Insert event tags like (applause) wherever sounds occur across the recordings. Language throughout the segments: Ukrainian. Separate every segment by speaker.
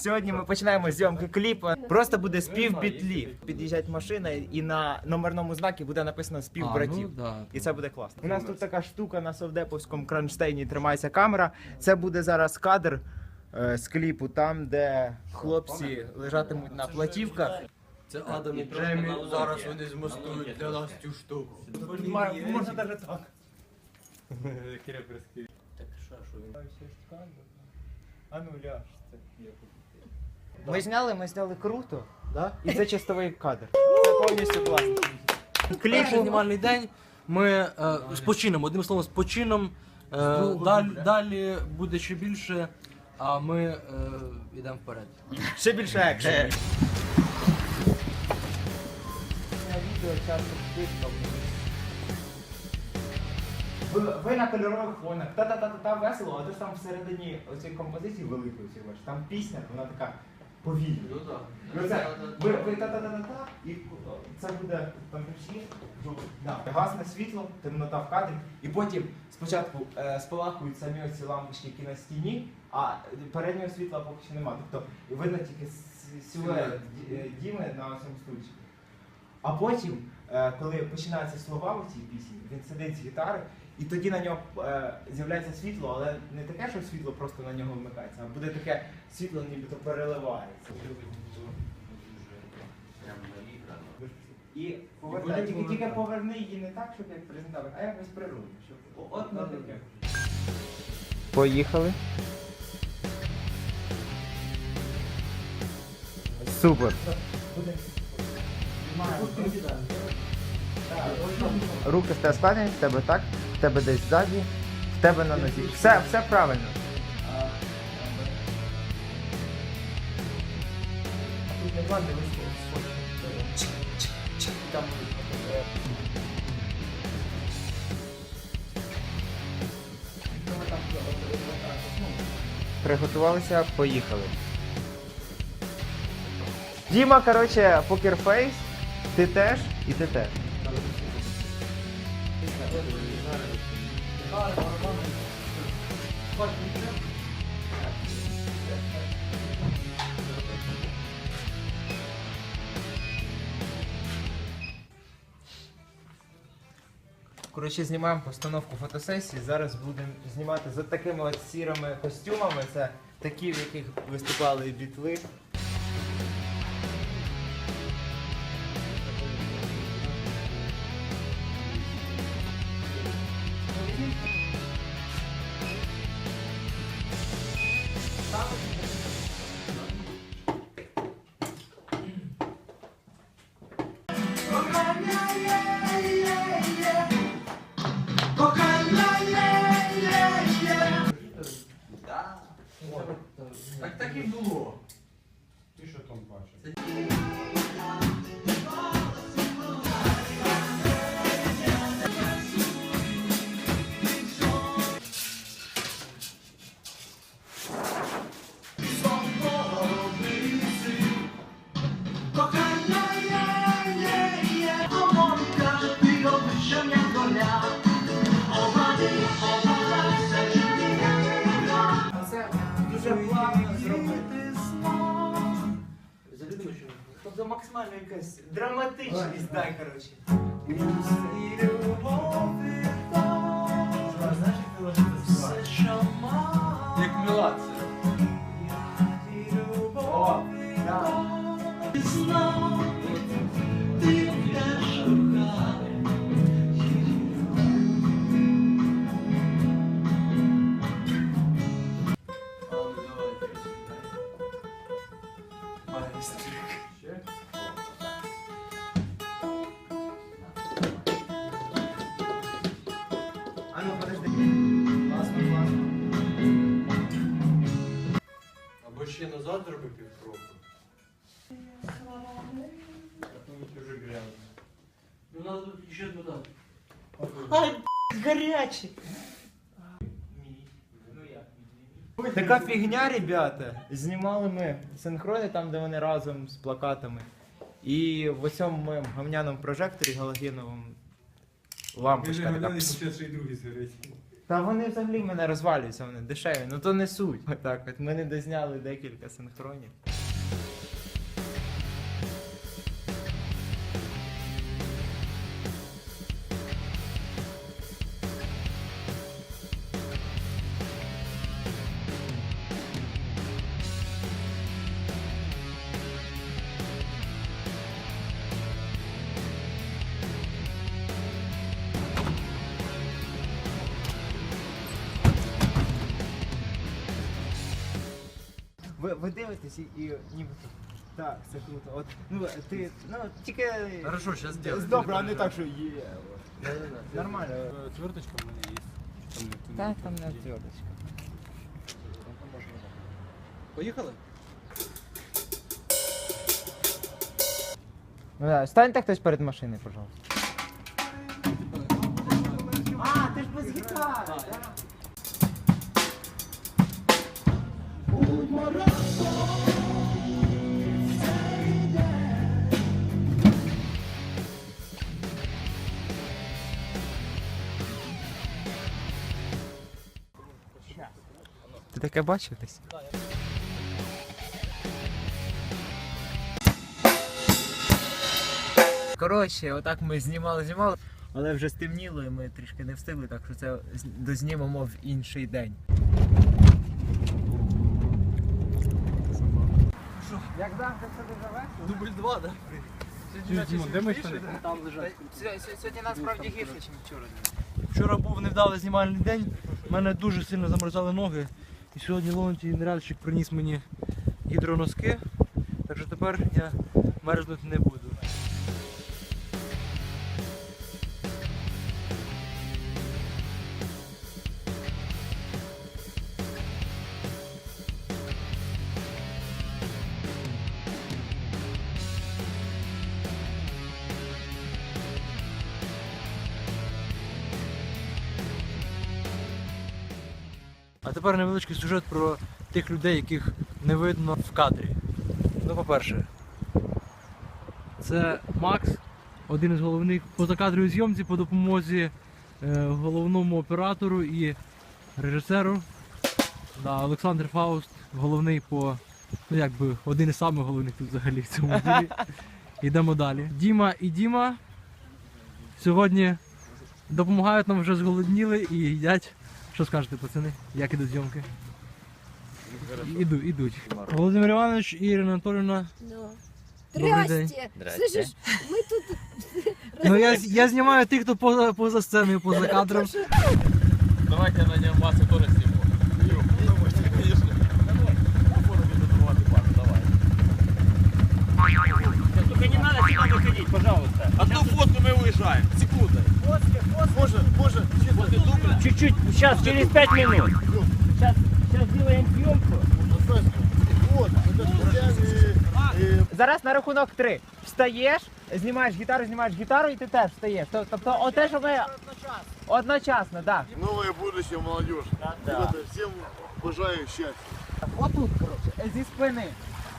Speaker 1: Сьогодні ми починаємо зйомки кліпу. Просто буде спів бітлів. Під'їжджать машина і на номерному знакі буде написано спів
Speaker 2: А,
Speaker 1: братів.
Speaker 2: ну, да.
Speaker 1: І це буде класно. У нас тут така штука на совдеповському кронштейні тримається камера. Це буде зараз кадр е, з кліпу, там, де хлопці лежатимуть на платівках.
Speaker 2: Це Адам і Джемі. Зараз вони змостують для нас цю штуку.
Speaker 1: Можна навіть так.
Speaker 2: Так що, що він?
Speaker 1: А ну ляж це. Ми зняли, ми зняли круто, да? і це чистовий кадр. Це повністю класно.
Speaker 2: Перший
Speaker 1: Кліпу
Speaker 2: знімальний день ми е, спочинемо, одним словом, спочином. Е, далі, далі буде ще більше, а ми е, йдемо вперед.
Speaker 1: ще більше відео часто. Ви, ви на кольорових фонах, та-та-та-та весело, а то ж там всередині оцієї композиції великої там пісня, вона така повільна.
Speaker 2: Ну так.
Speaker 1: Ну, це, ви, ви та-та-та-та-та, і це буде там всі, да, гасне світло, темнота в кадрі, і потім спочатку е, спалахують самі оці лампочки, які на стіні, а переднього світла поки що немає. Тобто видно тільки с- силует Ді- е, Діми на цьому стульчику. А потім, е, коли починаються слова у цій пісні, він сидить з гітари, і тоді на нього е, з'являється світло, але не таке, що світло просто на нього вмикається, а буде таке світло, нібито переливається. І повертай, тільки, тільки поверни її не так, щоб як презентувати, а якось природно. Щоб от на таке. Поїхали. Супер. Руки в тебе складені, в тебе так, в тебе десь ззаді, в тебе на нозі. Все, все правильно. Там Приготувалися, поїхали. Діма, коротше, покерфейс, ти теж і ти теж. Коротше, знімаємо постановку фотосесії. Зараз будемо знімати за такими от сірими костюмами. Це такі, в яких виступали бітли.
Speaker 2: Так так і було.
Speaker 3: Ти що там бачиш?
Speaker 2: Що?
Speaker 1: Тобто максимально якась драматичність, дай, коротше. Знаєш, як ти ложиш
Speaker 2: Як мілація.
Speaker 1: О, да. А
Speaker 2: ще назад зроби півкроку. Глянули. Ну треба тут ще додати.
Speaker 1: Ай, гарячий. Така фігня, ребята. Знімали ми синхрони там, де вони разом з плакатами. І в цьому моєму гамняному прожекторі галогеновому лампочка така. пс. Та вони взагалі в мене розвалюються, вони дешеві, ну то не суть. Отак, от ми не дозняли декілька синхронів. Ви, ви дивитесь і, і нібито. Так, це круто. От, ну, ти, ну, тільки...
Speaker 2: Хорошо, щас зробимо.
Speaker 1: Добре, а не так, що є. (laughs) Нормально.
Speaker 3: Отверточка в мене є. Там, ти
Speaker 1: Так, там не отверточка.
Speaker 2: Поїхали?
Speaker 1: Ну да, станьте хтось перед машиною, пожалуйста. А, ти ж без гітари! Ти таке бачив десь? Коротше, отак ми знімали, знімали, але вже стемніло і ми трішки не встигли, так що це дознімемо в інший день. Як завжди все дуже весело.
Speaker 2: Дубль 2, да?
Speaker 3: Чи, Дімо, де ми?
Speaker 2: Там лежать.
Speaker 1: Сьогодні насправді гірше, ніж вчора.
Speaker 2: Вчора був невдалий знімальний день, в мене дуже сильно замерзали ноги. Сьогодні лонті генеральщик приніс мені гідроноски, так що тепер я мерзнути не буду. А тепер невеличкий сюжет про тих людей, яких не видно в кадрі. Ну, по-перше, це Макс, один із головних позакадровій зйомці по допомозі е, головному оператору і режисеру. Да, Олександр Фауст, головний по. Ну якби один із самих головних тут взагалі в цьому (laughs) ділі. Йдемо далі. Діма і Діма сьогодні допомагають нам вже зголодніли і їдять. Що скажете, пацани? Як ідуть зйомки? Іду, ідуть. Володимир Іванович і Ірина.
Speaker 4: Ну.
Speaker 2: Добрий.
Speaker 4: Здрасте. Слышиш, ми тут
Speaker 2: Ну я, я знімаю тих, хто поза, поза сценою, поза кадром.
Speaker 5: Давайте на нем вас тоже сниму. Конечно.
Speaker 6: Только не надо сюда Чуть-чуть, сейчас, через пять минут. Сейчас, сейчас сделаем съемку.
Speaker 1: Зараз на рахунок три. Встаєш, знімаєш гітару, знімаєш гітару і ти теж встаєш. Тоб- Тобто, оте, що ми одночасно, так.
Speaker 7: Новое будущее, молодежь. Ребята, всем бажаю счастья.
Speaker 1: Отут, коротше, зі спини.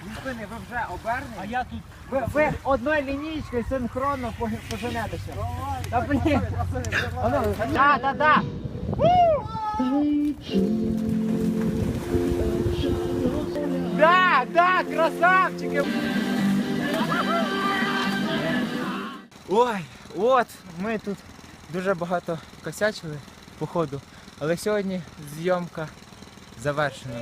Speaker 1: Зі спини ви вже обернені.
Speaker 6: А я тут
Speaker 1: Ви, ви одною лінійкою синхронно поженетеся. Та блін. Ану, Да, да, да. Да, красавчики. Ой, от ми тут дуже багато косячили, походу. Але сьогодні зйомка завершена.